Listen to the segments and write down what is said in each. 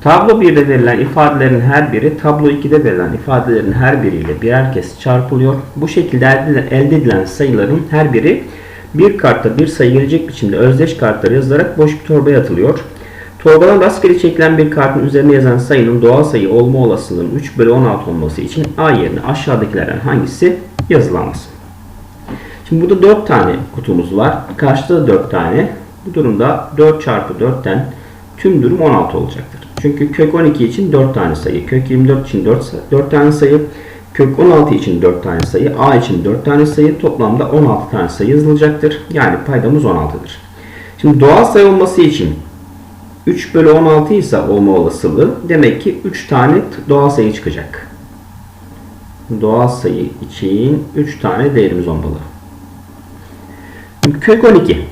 Tablo 1'de verilen ifadelerin her biri tablo 2'de verilen ifadelerin her biriyle birer kez çarpılıyor. Bu şekilde elde edilen sayıların her biri bir kartta bir sayı gelecek biçimde özdeş kartlara yazılarak boş bir torbaya atılıyor. Torbadan rastgele çekilen bir kartın üzerine yazan sayının doğal sayı olma olasılığının 3 bölü 16 olması için A yerine aşağıdakilerden hangisi yazılamaz? Şimdi burada 4 tane kutumuz var. Karşıda da 4 tane. Bu durumda 4 çarpı 4'ten tüm durum 16 olacaktır. Çünkü kök 12 için 4 tane sayı, kök 24 için 4, 4 tane sayı, kök 16 için 4 tane sayı, a için 4 tane sayı, toplamda 16 tane sayı yazılacaktır. Yani paydamız 16'dır. Şimdi doğal sayı olması için 3 bölü 16 ise olma olasılığı demek ki 3 tane doğal sayı çıkacak. Doğal sayı için 3 tane değerimiz olmalı. Kök 12.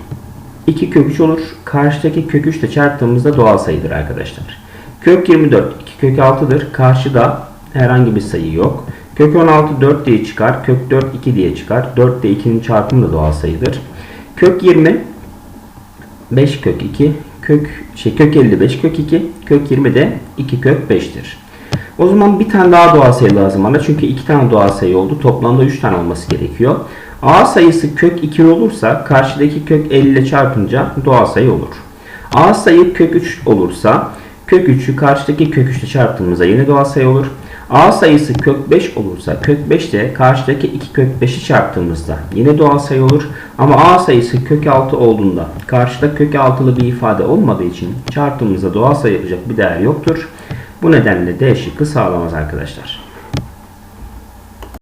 2 kök 3 olur. Karşıdaki kök 3 ile çarptığımızda doğal sayıdır arkadaşlar. Kök 24 2 kök 6'dır. Karşıda herhangi bir sayı yok. Kök 16 4 diye çıkar. Kök 4 2 diye çıkar. 4 ile 2'nin çarpımı da doğal sayıdır. Kök 20 5 kök 2 kök şey kök 55 kök 2 kök 20 de 2 kök 5'tir. O zaman bir tane daha doğal sayı lazım bana. Çünkü iki tane doğal sayı oldu. Toplamda 3 tane olması gerekiyor. A sayısı kök 2 olursa karşıdaki kök 50 ile çarpınca doğal sayı olur. A sayı kök 3 olursa kök 3'ü karşıdaki kök 3 ile çarptığımızda yine doğal sayı olur. A sayısı kök 5 olursa kök 5 de karşıdaki 2 kök 5'i çarptığımızda yine doğal sayı olur. Ama A sayısı kök 6 olduğunda karşıda kök 6'lı bir ifade olmadığı için çarptığımızda doğal sayı yapacak bir değer yoktur. Bu nedenle D şıkkı sağlamaz arkadaşlar.